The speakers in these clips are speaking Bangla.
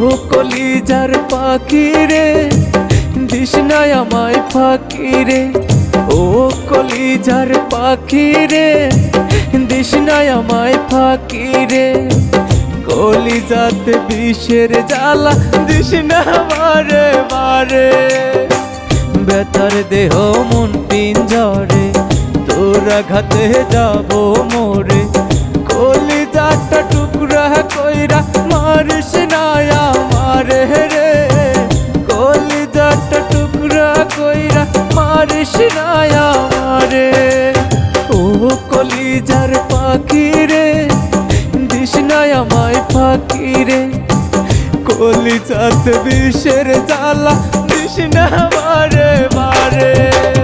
কলিজার পাখি রে দিস আমায় ফাঁকি রে ও কলিজার পাখি রে দিস আমায় ফাঁকি রে কলিজাতে বিষের জ্বালা, দিস মারে মারে। বেতার দেহ মন পিঞ্জরে, তোর আঘাতে যাব মোরে। কলিজাটা টুকরা কইরা মারিস না আমারে রে। কলিজাটা টুকরা কইরা মারিস না আমারে ও কলিজার পাখি রে, দিস না আমায় ফাঁকি রে। কলিজাত বিষের জ্বালা দিস না মারে।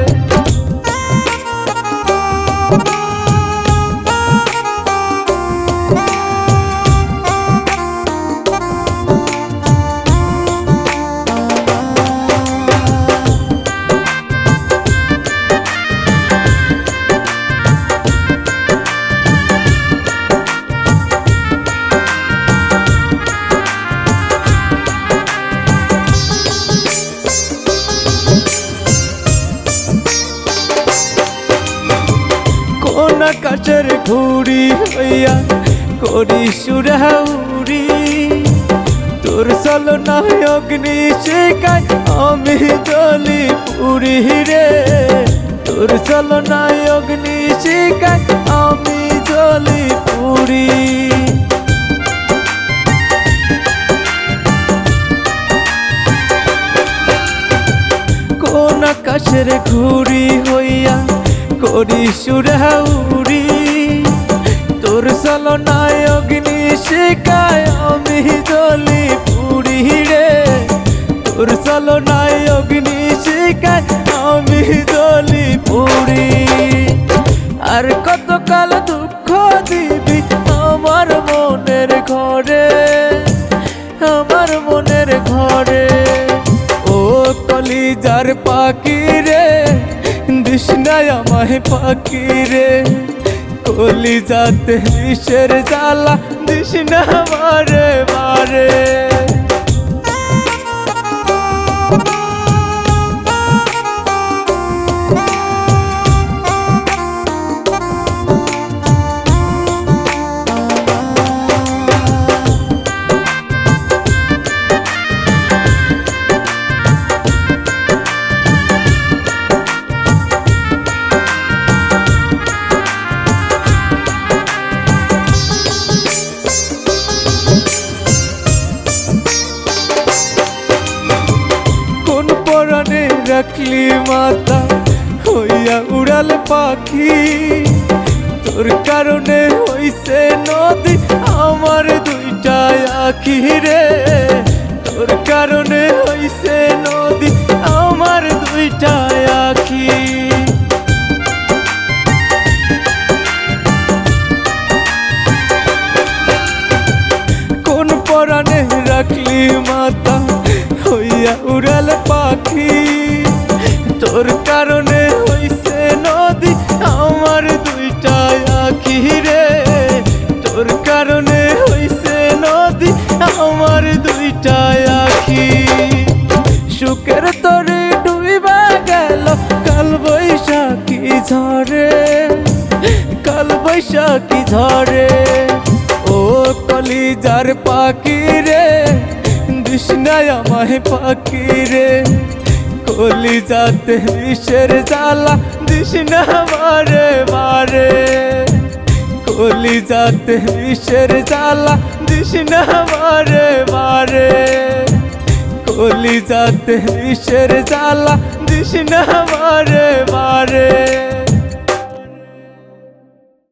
কাছের ঘুড়ি হইয়া করি সুরাউরি তোর চলনা অগ্নি শেখায়, আমি জলি পুরি রে। তোর চলনা অগ্নি শেখায়, আমি জলি পুরি। কোন আকাশের ঘুড়ি হইয়া করি সুরাউরি। তোর চলনায় অগ্নি শেখায় আমি জলি পুরি রে। তোর চলনায় অগ্নি শেখায় আমি জলি পুরি। আর কতকাল দুঃখ দিবি আমার মনের ঘরে, আমার মনের ঘরে। ও কলিজার পাখি আমায় পাখি রে কলি যাতে বিষের জ্বালা দিস না বারে কোন রাখলি মাতা হইয়া উড়াল পাখি। তোর কারণে হইছে নদী, আমার দুইটা আখি রে। তোর কারণে হইছে নদী, আমার দুইটা আখি। কোন পরাণে রাখলি মাতা, হইয়া উড়াল পাখি। বৈশাখী ঝরে ও কলিজার পাখি রে দিসনায় আমায় পাখি রে। কলিজাতে বিষের জ্বালা মারে মারে। কলিজাতে বিষের জ্বালা মারে মারে। কলিজাতে বিষের জ্বালা দিসনা মারে মারে।